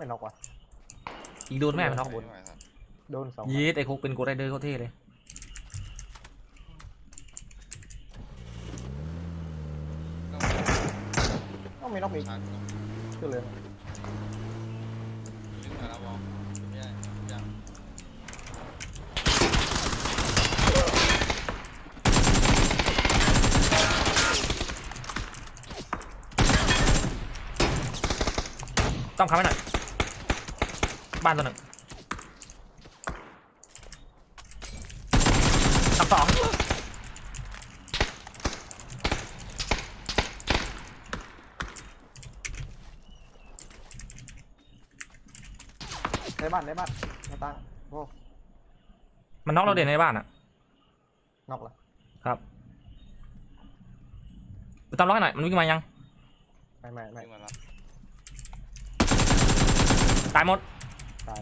ไม่น็อกว่ะอีกโดนแม่มันน็อกไม่ไหวครับโดนสองยีดไอ้คุกเป็นโกดไรเดอร์เขาเท่เลยต้องไม่น็อกอีกชาร์จก่อนก็เลยลึกหน่อยแล้วบอลไม่ได้ยังต้องค้ำไว้หน่อย บ้านตัวหนึ่งตับสองในบ้านในบ้านในตั้งโอ้มันน็อกเราเด่นในบ้านอะน็อกละครับไปตามร้อยหน่อยมันวิ่งมายังไม่ไม่ไม่ วิ่งมาแล้ว ตายหมด ตาย